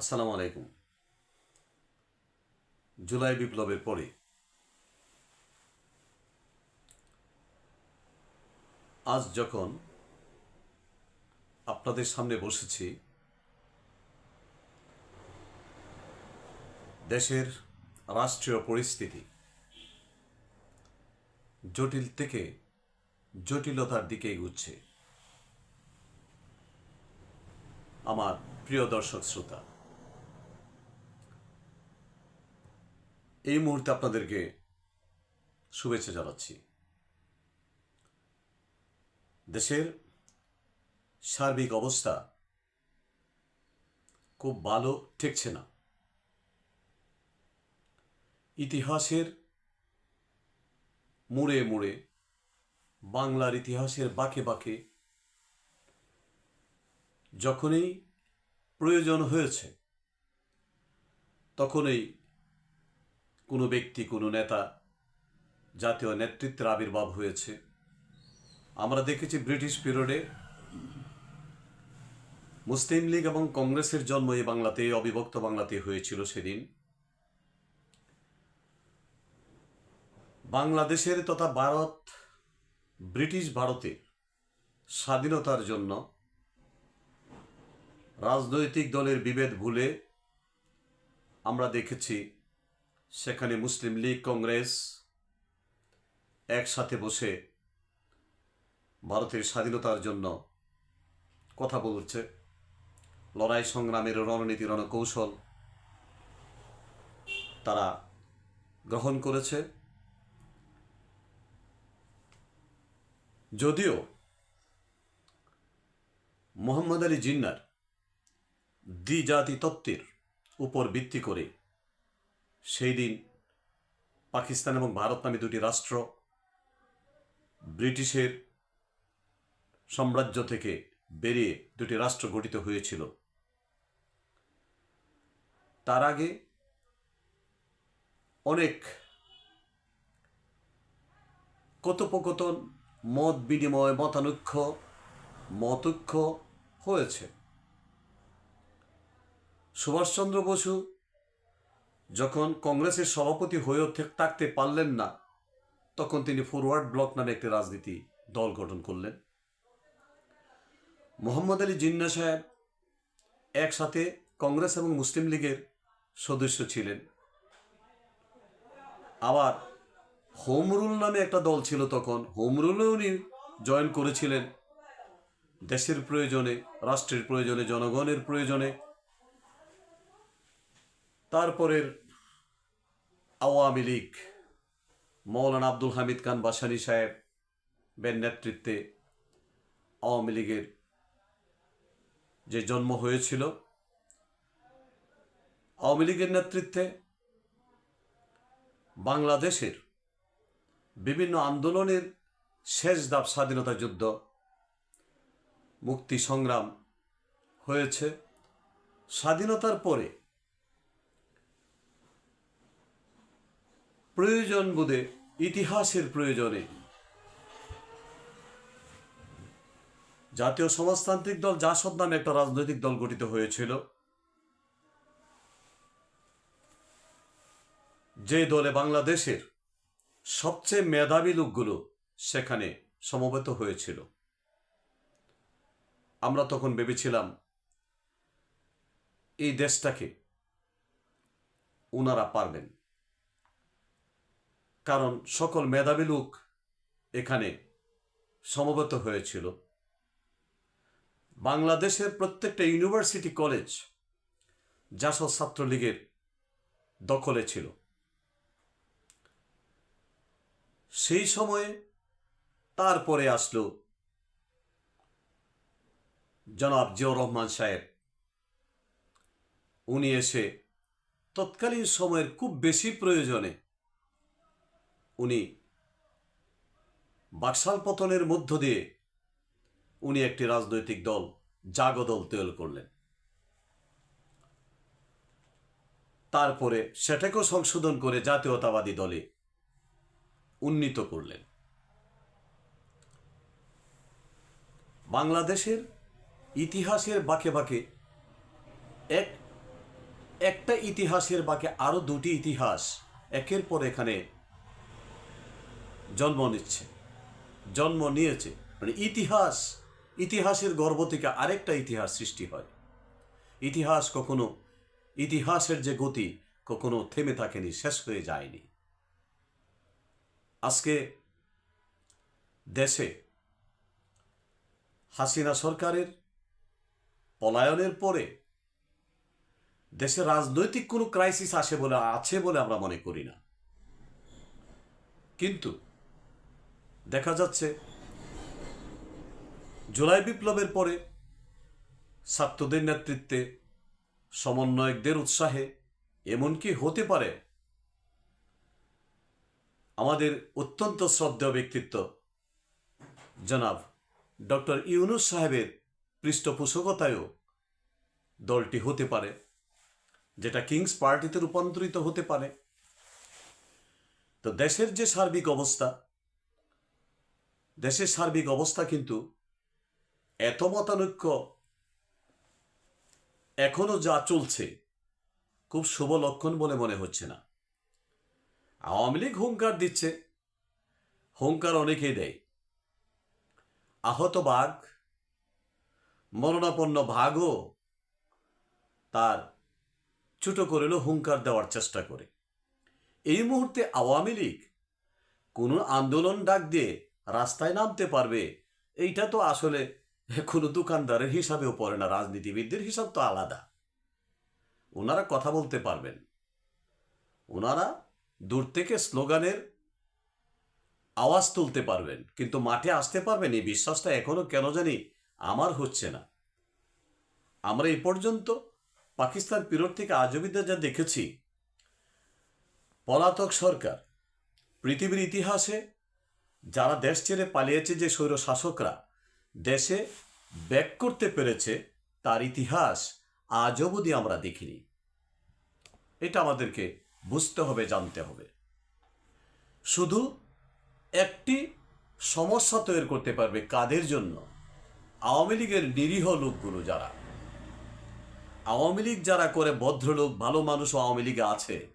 আসসালামু আলাইকুম। জুলাই বিপ্লবের পরে আজ যখন আপনাদের সামনে বসেছি, দেশের রাষ্ট্রীয় পরিস্থিতি জটিল থেকে জটিলতার দিকে এগুচ্ছে। আমার প্রিয় দর্শক, শ্রোতা এই মুহূর্তে আপনাদেরকে শুভেচ্ছা জানাচ্ছি। দেশের সার্বিক অবস্থা খুব ভালো ঠেকছে না। ইতিহাসের মুড়ে মুড়ে, বাংলার ইতিহাসের বাঁকে বাঁকে যখনই প্রয়োজন হয়েছে, তখনই কোনো ব্যক্তি, কোনো নেতা জাতীয় নেতৃত্বের আবির্ভাব হয়েছে। আমরা দেখেছি ব্রিটিশ পিরিয়ডে মুসলিম লীগ এবং কংগ্রেসের জন্ম এই বাংলাতে অবিভক্ত বাংলাতে হয়েছিল সেদিন। বাংলাদেশের তথা ভারত, ব্রিটিশ ভারতে স্বাধীনতার জন্য রাজনৈতিক দলের বিভেদ ভুলে আমরা দেখেছি সেখানে মুসলিম লীগ, কংগ্রেস একসাথে বসে ভারতের স্বাধীনতার জন্য কথা বলছে। লড়াই সংগ্রামের রণনীতি, রণকৌশল তারা গ্রহণ করেছে। যদিও মোহাম্মদ আলী জিন্নার দ্বিজাতি তত্ত্বের উপর ভিত্তি করে সেই দিন পাকিস্তান এবং ভারত নামে দুটি রাষ্ট্র ব্রিটিশের সাম্রাজ্য থেকে বেরিয়ে দুটি রাষ্ট্র গঠিত হয়েছিল। তার আগে অনেক কথোপকথন, মত বিনিময়, মতানৈক্য, মতৈক্য হয়েছে। সুভাষচন্দ্র বসু যখন কংগ্রেসের সভাপতি হয়েও থাকতে পারলেন না, তখন তিনি ফরওয়ার্ড ব্লক নামে একটি রাজনীতি দল গঠন করলেন। মোহাম্মদ আলী জিন্না সাহেব একসাথে কংগ্রেস এবং মুসলিম লীগের সদস্য ছিলেন। আবার হোমরুল নামে একটা দল ছিল তখন হোম রুলে উনি জয়েন করেছিলেন দেশের প্রয়োজনে, রাষ্ট্রের প্রয়োজনে, জনগণের প্রয়োজনে। তারপরের আওয়ামী লীগ, মৌলানা আব্দুল হামিদ খান বাসানি সাহেবের নেতৃত্বে আওয়ামী লীগের যে জন্ম হয়েছিল, আওয়ামী লীগের নেতৃত্বে বাংলাদেশের বিভিন্ন আন্দোলনের শেষ ধাপ স্বাধীনতা যুদ্ধ, মুক্তি সংগ্রাম হয়েছে। স্বাধীনতার পরে প্রয়োজন বোধে ইতিহাসের প্রয়োজনে। জাতীয় সমাজতান্ত্রিক দল জাসদ নামে একটা রাজনৈতিক দল গঠিত হয়েছিল। যে দলে বাংলাদেশের সবচেয়ে মেধাবী লোকগুলো সেখানে সমবেত হয়েছিল। আমরা তখন ভেবেছিলাম, এই দেশটাকে ওনারা পারবেন। কারণ সকল মেধাবী লোক এখানে সমবেত হয়েছিল। বাংলাদেশের প্রত্যেকটা ইউনিভার্সিটি কলেজ জাসদ ছাত্রলীগের দখলে ছিল। সেই সময়ে তারপরে আসলো জনাব জিয়াউর রহমান সাহেব। উনি এসে তৎকালীন সময়ের খুব বেশি প্রয়োজনে উনি বাকশাল পতনের মধ্য দিয়ে উনি একটি রাজনৈতিক দল, জাগদল তৈরি করলেন। তারপরে সেটাকেও সংশোধন করে জাতীয়তাবাদী দলে উন্নীত করলেন। বাংলাদেশের ইতিহাসের বাঁকে বাঁকে এক, একটা ইতিহাসের বাকি আরও দুটি ইতিহাস একের পর এখানে জন্ম নিচ্ছে। জন্ম নিয়েছে। মানে ইতিহাস, ইতিহাসের গর্ভ থেকে আরেকটা ইতিহাস সৃষ্টি হয়। ইতিহাস কখনো, ইতিহাসের যে গতি কখনো থেমে থাকেনি, শেষ হয়ে যায়নি। আজকে দেশে হাসিনা সরকারের পলায়নের পরে দেশে রাজনৈতিক কোনো ক্রাইসিস আসে বলে, আছে বলে আমরা মনে করি না। কিন্তু দেখা যাচ্ছে, জুলাই বিপ্লবের পরে ছাত্রদের নেতৃত্বে সমন্বয়কদের উৎসাহে এমনকি হতে পারে, আমাদের অত্যন্ত শ্রদ্ধেয় ব্যক্তিত্ব জনাব ডক্টর ইউনুস সাহেবের পৃষ্ঠপোষকতায়ও দলটি হতে পারে, যেটা কিংস পার্টিতে রূপান্তরিত হতে পারে। তো দেশের যে সার্বিক অবস্থা দেশের সার্বিক অবস্থা কিন্তু এত মতানৈক্য এখনও যা চলছে খুব শুভ লক্ষণ বলে মনে হচ্ছে না। আওয়ামী লীগ হুঙ্কার দিচ্ছে, হুঙ্কার অনেকেই দেয়। আহত বাঘ, মরণাপন্ন ভাগও তার ছোট করেল হুঙ্কার দেওয়ার চেষ্টা করে। এই মুহূর্তে আওয়ামী লীগ কোনো আন্দোলন ডাক দিয়ে রাস্তায় নামতে পারবে। এইটা তো আসলে কোনো দোকানদারের হিসাবেও পড়ে না, রাজনীতিবিদদের হিসাব তো আলাদা। ওনারা কথা বলতে পারবেন। ওনারা দূর থেকে স্লোগানের আওয়াজ তুলতে পারবেন, কিন্তু মাঠে আসতে পারবেন, এই বিশ্বাসটা এখনও কেন জানি আমার হচ্ছে না। আমরা এ পর্যন্ত পাকিস্তান পিরিয়ড থেকে আজ অবধি যা দেখেছি, পলাতক সরকার, পৃথিবীর ইতিহাসে যারা দেশ ছেড়ে পালিয়েছে যে স্বৈর শাসকরা দেশে ব্যাক করতে পেরেছে তার ইতিহাস আজ অবধি আমরা দেখিনি। এটা আমাদেরকে বুঝতে হবে, জানতে হবে। শুধু একটি সমস্যা তৈরি করতে পারবে কাদের জন্য? আওয়ামী লীগের নিরীহ লোকগুলো যারা, আওয়ামী লীগ যারা করে ভদ্রলোক, ভালো মানুষ আওয়ামী লীগে আছে,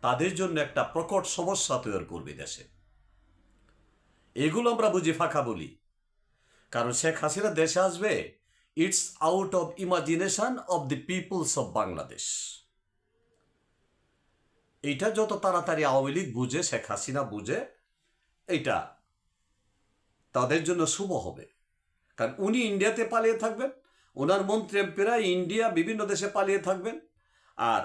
তাদের জন্য একটা প্রকট সমস্যা তৈরি করবে দেশে। এগুলো আমরা বুঝি ফাঁকা বলি। কারণ শেখ হাসিনা দেশে আসবে it's out of imagination of the peoples of Bangladesh এইটা যত তাড়াতাড়ি আওয়ামী লীগ বুঝে, শেখ হাসিনা বুঝে, এইটা তাদের জন্য শুভ হবে। কারণ উনি ইন্ডিয়াতে পালিয়ে থাকবেন, ওনার মন্ত্রী এমপিরা ইন্ডিয়া বিভিন্ন দেশে পালিয়ে থাকবেন, আর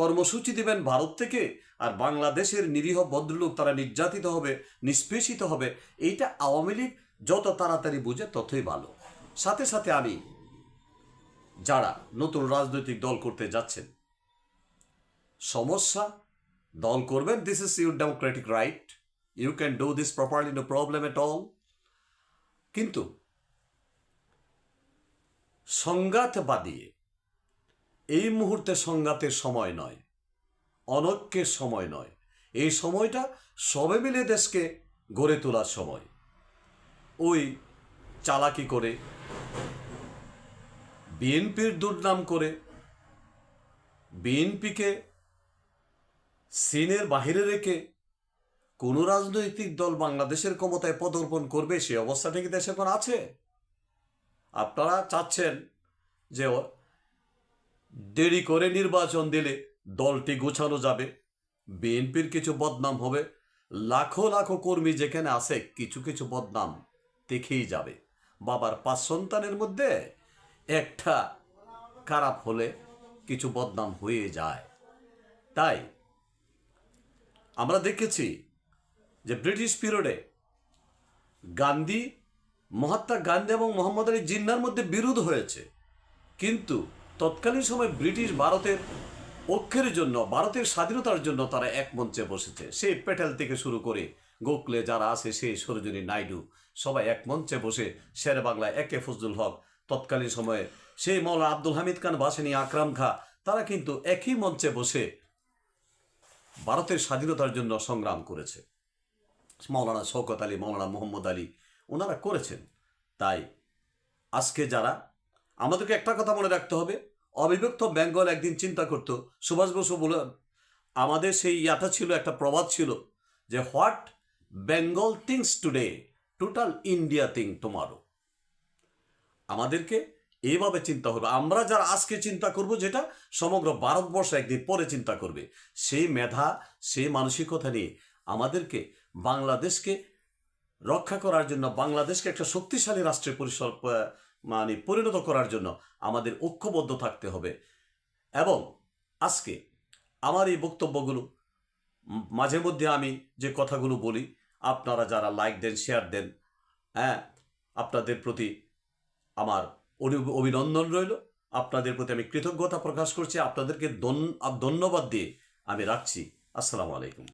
কর্মসূচি দেবেন ভারত থেকে, আর বাংলাদেশের নিরীহ ভদ্রলোক তারা নির্যাতিত হবে, নিষ্পেষিত হবে, এইটা আওয়ামী লীগ যত তাড়াতাড়ি বুঝে ততই ভালো। সাথে সাথে আমি যারা নতুন রাজনৈতিক দল করতে যাচ্ছেন, সমস্যা, দল করবেন this is your democratic right you can do this properly no problem at all কিন্তু সংঘাত বাদিয়ে এই মুহূর্তে সংঘাতের সময় নয়, অনৈক্যের সময় নয়। এই সময়টা সবে মিলে দেশকে গড়ে তোলার সময়। ওই চালাকি করে, বিএনপির দুর্নাম করে, বিএনপিকে সিনের বাহিরে রেখে কোনো রাজনৈতিক দল বাংলাদেশের ক্ষমতায় পদর্পণ করবে, সে অবস্থাটা কি দেশে এখন আছে? আপনারা চাচ্ছেন যে দেরি করে নির্বাচন দিলে দলটি গোছানো যাবে। বিএনপির কিছু বদনাম হবে। লাখো লাখো কর্মী যেখানে আছে, কিছু কিছু বদনাম দেখেই যাবে। বাবার পাঁচ সন্তানের মধ্যে একটা খারাপ হলে কিছু বদনাম হয়ে যায়। তাই আমরা দেখেছি যে ব্রিটিশ পিরিয়ডে গান্ধী, মহাত্মা গান্ধী এবং মোহাম্মদ আলী জিন্নার মধ্যে বিরোধ হয়েছে। কিন্তু তৎকালীন সময় ব্রিটিশ ভারতের ঐক্যের জন্য, ভারতের স্বাধীনতার জন্য তারা এক মঞ্চে বসেছে। সেই প্যাটেল থেকে শুরু করে গোখলে যারা আছে, সেই সরোজিনী নাইডু সবাই এক মঞ্চে বসে শের বাংলায় একে ফজলুল হক, তৎকালীন সময়ে সেই মৌলানা আব্দুল হামিদ খান বাসিনী আকরাম খা, তারা কিন্তু একই মঞ্চে বসে ভারতের স্বাধীনতার জন্য সংগ্রাম করেছে। মৌলানা শওকত আলী, মৌলানা মোহাম্মদ আলী ওনারা করেছেন। তাই আজকে যারা আমাদেরকে একটা কথা মনে রাখতে হবে। অবিভক্ত বেঙ্গল একদিন চিন্তা করতো, সুভাষ বসু বলে, আমাদের সেই ইয়াটা ছিল, একটা প্রবাদ ছিল যে, what Bengal thinks today, total India think tomorrow. আমাদেরকে এইভাবে চিন্তা হবে আমরা যারা আজকে চিন্তা করব, যেটা সমগ্র ভারতবর্ষ একদিন পরে চিন্তা করবে, সেই মেধা, সেই মানসিকতা নিয়ে আমাদেরকে বাংলাদেশকে রক্ষা করার জন্য, বাংলাদেশকে একটা শক্তিশালী রাষ্ট্রে পরিসর মানে পরিণত করার জন্য আমাদের ঐক্যবদ্ধ থাকতে হবে। এবং আজকে আমার এই বক্তব্যগুলো মাঝে মধ্যে আমি যে কথাগুলো বলি, আপনারা যারা লাইক দেন, শেয়ার দেন হ্যাঁ আপনাদের প্রতি আমার অভিনন্দন রইল। আপনাদের প্রতি আমি কৃতজ্ঞতা প্রকাশ করছি। আপনাদেরকে ধন- ধন্যবাদ দিয়ে আমি রাখছি। আসসালামু আলাইকুম।